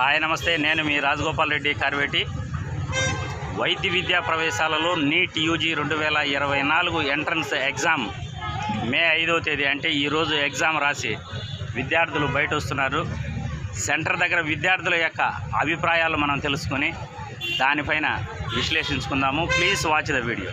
Hi నమస్తే. నేను మీ రాజగోపాల్ రెడ్డి కార్వేటి. వైద్య విద్యా ప్రవేశాలలో నీట్ యూజీ రెండు వేల ఇరవై నాలుగు ఎంట్రన్స్ ఎగ్జామ్ మే ఐదవ తేదీ అంటే ఈరోజు ఎగ్జామ్ రాసి విద్యార్థులు బయట వస్తున్నారు. సెంటర్ దగ్గర విద్యార్థుల యొక్క అభిప్రాయాలు మనం తెలుసుకొని దానిపైన విశ్లేషించుకుందాము. Please watch the video.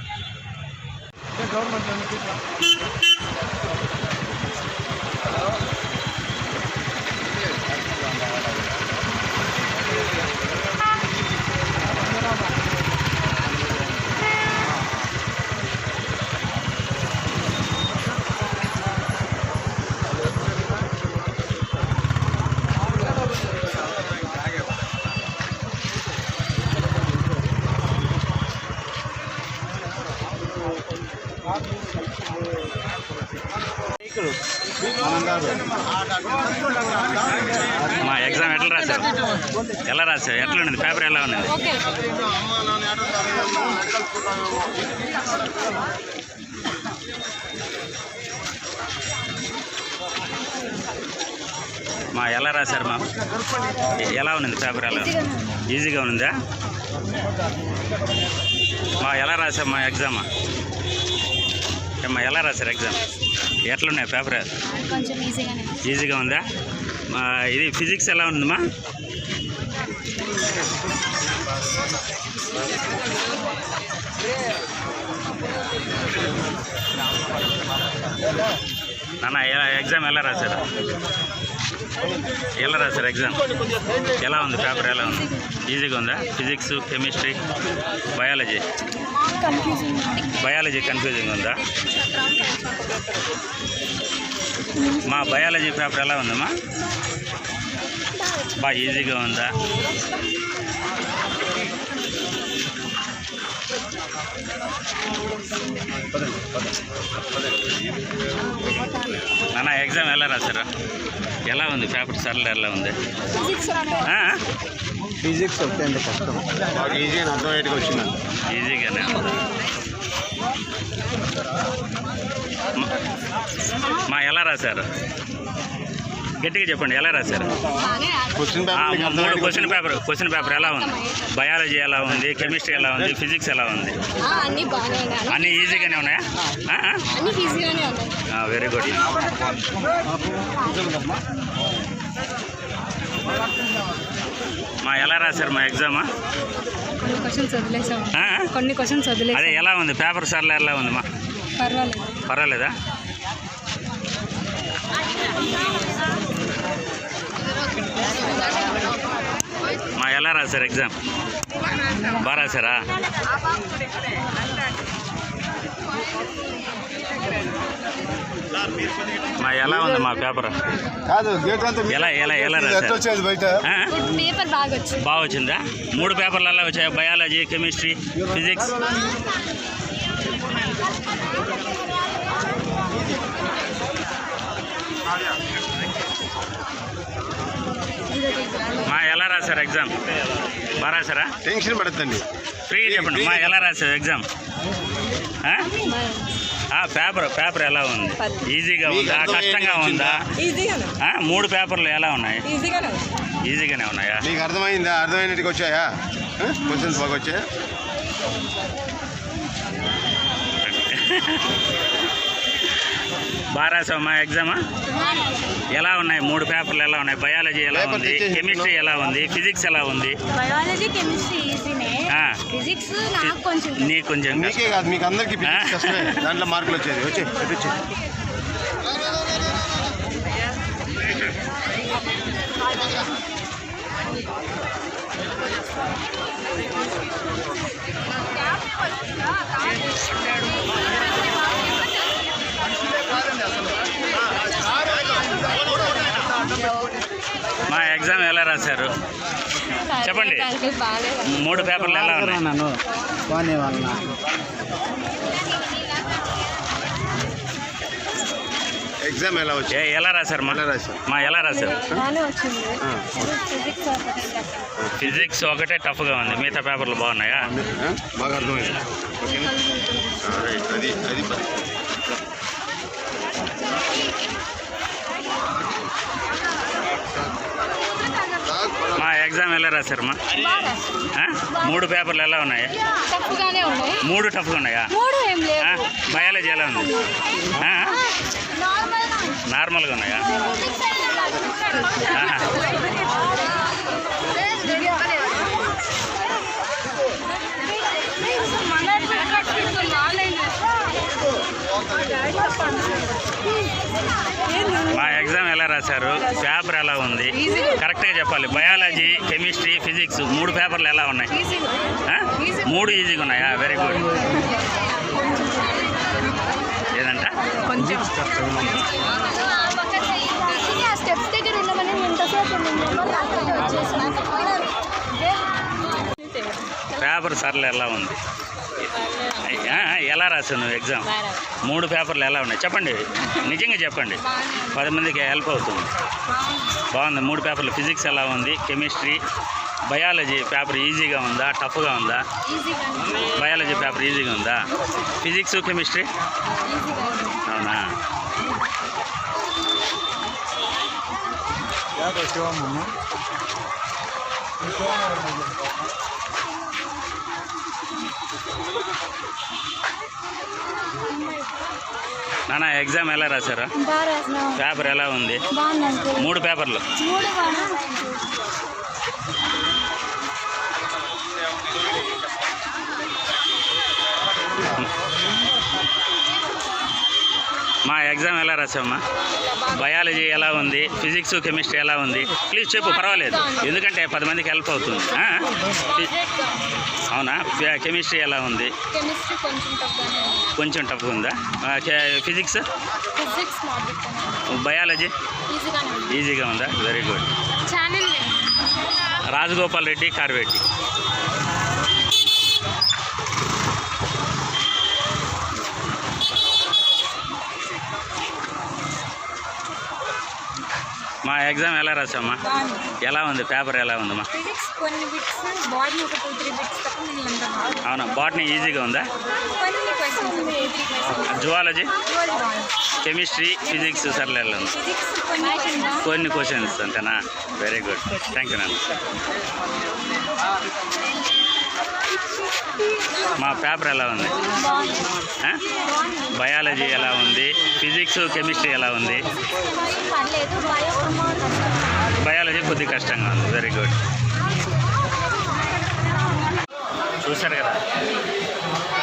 మా ఎగ్జామ్ ఎట్లా రాశారు? ఎలా రాశారు? ఎట్లా ఉన్నది పేపర్ ఎలా ఉన్నది మా ఎలా రాశారు మా? ఎలా ఉన్నది పేపర్ ఎలా? ఈజీగా ఉందా మా ఎలా రాశారు మా ఎగ్జామ్ మా ఎలా రాశారు ఎగ్జామ్ ఎట్లున్నాయి పేపర్? కొంచెం ఈజీగానే ఈజీగా ఉందా. ఇది ఫిజిక్స్ ఎలా ఉందమ్మా? నాన్న ఎగ్జామ్ ఎలా రాశారు? ఎలా రాశారు ఎగ్జామ్ ఎలా ఉంది? పేపర్ ఎలా ఉంది? ఈజీగా ఉందా? Physics chemistry biology biology confusing ఉందా? మా బయాలజీ పేపర్ ఎలా ఉందమ్మా? బాగా ఈజీగా ఉందా? నాన్న ఎగ్జామ్ ఎలా రాశారు? ఎలా ఉంది? పేపర్ సర్లు ఎలా ఉంది? ఫిజిక్స్ అండి. కష్టం. మాకు ఈజీ అని అర్థమయ్యేట్టుగా వచ్చింది. ఈజీగానే ఉంది. మా- మా ఎలా రాశారు? గట్టిగా చెప్పండి ఎలా రాశారు? మూడు క్వశ్చన్ పేపర్ క్వశ్చన్ పేపర్ ఎలా ఉంది? బయాలజీ ఎలా ఉంది? కెమిస్ట్రీ ఎలా ఉంది? ఫిజిక్స్ ఎలా ఉంది? ఆ, అన్నీ బాగానే ఉన్నాయి. అన్నీ ఈజీగానే ఉన్నాయా? వెరీ గుడ్ మా ఎలా రాశారు మా ఎగ్జామా కొన్ని క్వశ్చన్స్ వదిలేసాం. కొన్ని క్వశ్చన్స్ అదే ఎలా ఉంది? పేపర్ సార్లు ఎలా ఉంది మా? పర్వాలేదు. పర్వాలేదా? మా ఎలా రాశారు ఎగ్జామ్? బాగా రాశారా? మా ఎలా ఉంది మా పేపర్? కాదు గేట్ అంతా ఎలా ఎలా ఎలా వచ్చేది బయట? పేపర్ బాగా వచ్చింది బాగా వచ్చిందా మూడు పేపర్లు ఎలా వచ్చాయి. బయాలజీ కెమిస్ట్రీ ఫిజిక్స్ మా ఎలా రాశారు ఎగ్జామ్? బాగా రాశారా? టెన్షన్ పడద్దండి. ఫ్రీ చెప్పండి. మా ఎలా రాశారు ఎగ్జామ్? ఆ? ఆ, పేపర్ పేపర్ ఎలా ఉంది? ఈజీగా ఉందా? కష్టంగా ఉందా? ఈజీగానే. ఆ, మూడు పేపర్లు ఎలా ఉన్నాయి? ఈజీగానే. ఈజీగానే ఉన్నాయా? నీకు అర్థమైందా? అర్థమైనట్టుగా వచ్చాయా? క్వశ్చన్స్ బాగా వచ్చాయా? బాగా రాసావు మా ఎగ్జామా? ఎలా ఉన్నాయి? మూడు పేపర్లు ఎలా ఉన్నాయి? బయాలజీ ఎలా ఉంది? కెమిస్ట్రీ ఎలా ఉంది? ఫిజిక్స్ ఎలా ఉంది? బయాలజీ కెమిస్ట్రీ ఈజీనే. ఆ. ఫిజిక్స్ నాకు కొంచెం నీకు కొంచెం కష్టం. మీకే కాదు మీకు అందరికీ ఫిజిక్స్ కష్టమే. దాంట్లో మార్కులు వచ్చేది. వచ్చే వచ్చే మా రాశారు. చెప్పండి. మూడు పేపర్లు ఎలా ఉన్నాయి? నన్ను ఎగ్జామ్ ఎలా ఏ వచ్చాయి ఎలా రాశారు మా? ఎలా రాశారు? మా ఎలా రాశారు. ఫిజిక్స్ ఒకటి టఫ్గా ఉంది. మిగతా పేపర్లు బాగున్నాయా? బాగా అర్థమైంది. అది అది పని. ఆ, మా ఎగ్జామ్ ఎలా రాశారమ్మా? మూడు పేపర్లు ఎలా ఉన్నాయి? మూడు టఫ్గా ఉన్నాయా? బయాలజీ ఎలా ఉంది? నార్మల్గా ఉన్నాయా. మా ఎగ్జామ్ ఎలా రాశారు? పేపర్ ఎలా ఉంది? కరెక్ట్గా చెప్పాలి. బయాలజీ కెమిస్ట్రీ ఫిజిక్స్ మూడు పేపర్లు ఎలా ఉన్నాయి? మూడు ఈజీగా ఉన్నాయా? వెరీ గుడ్ ఏదంట? కొంచెం. స్టెప్స్ దగ్గర పేపర్ సర్లు ఎలా ఉంది? ఎలా రాశావు నువ్వు ఎగ్జామ్ మూడు పేపర్లు ఎలా ఉన్నాయి? చెప్పండి. నిజంగా చెప్పండి. పది మందికి హెల్ప్ అవుతుంది. బాగుంది. మూడు పేపర్లు. ఫిజిక్స్ ఎలా ఉంది? కెమిస్ట్రీ బయాలజీ పేపర్ ఈజీగా ఉందా? టఫ్గా ఉందా? బయాలజీ పేపర్ ఈజీగా ఉందా? ఫిజిక్స్ కెమిస్ట్రీ అవునా? నాన్న ఎగ్జామ్ ఎలా రాశారా? పేపర్ ఎలా ఉంది? మూడు పేపర్లు. మా ఎగ్జామ్ ఎలా రాసామమ్మా బయాలజీ ఎలా ఉంది? ఫిజిక్స్ కెమిస్ట్రీ ఎలా ఉంది? ప్లీజ్ చెప్పు పర్వాలేదు. ఎందుకంటే పది మందికి హెల్ప్ అవుతుంది. అవునా? కెమిస్ట్రీ ఎలా ఉంది? కొంచెం ఉంది? టఫ్ ఉందా ఫిజిక్స్ ఫిజిక్స్ బయాలజీ ఈజీగా ఉందా. Very good Rajagopal Reddy Karveti. మా ఎగ్జామ్ ఎలా రాసామ్మా బాగుంది. ఎలా ఉంది? పేపర్ ఎలా ఉందమ్మా? అవునా? బాటనీ ఈజీగా ఉందా? జువాలజీ కెమిస్ట్రీ ఫిజిక్స్ సర్లే ఉంది కొన్ని క్వశ్చన్స్ అంతేనా? వెరీ గుడ్ థ్యాంక్ యూ నాన్న. మా పేపర్ ఎలా ఉంది? బయాలజీ ఎలా ఉంది? ఫిజిక్స్ కెమిస్ట్రీ ఎలా ఉంది? బయాలజీ కొద్దిగా కష్టంగా ఉంది. వెరీ గుడ్ చూశారు కదా.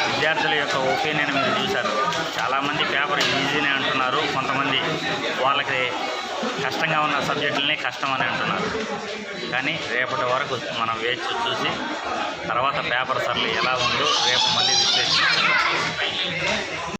విద్యార్థుల యొక్క ఒపీనియన్ మీరు చూశారు. చాలామంది పేపర్ ఈజీనే అంటున్నారు. కొంతమంది వాళ్ళకి కష్టంగా ఉన్న సబ్జెక్టులని కష్టం అని అంటున్నారు. కానీ రేపటి వరకు మనం వేచి చూసి తర్వాత పేపర్ సర్లు ఎలా ఉందో రేపు మళ్ళీ విశ్లేషించాలి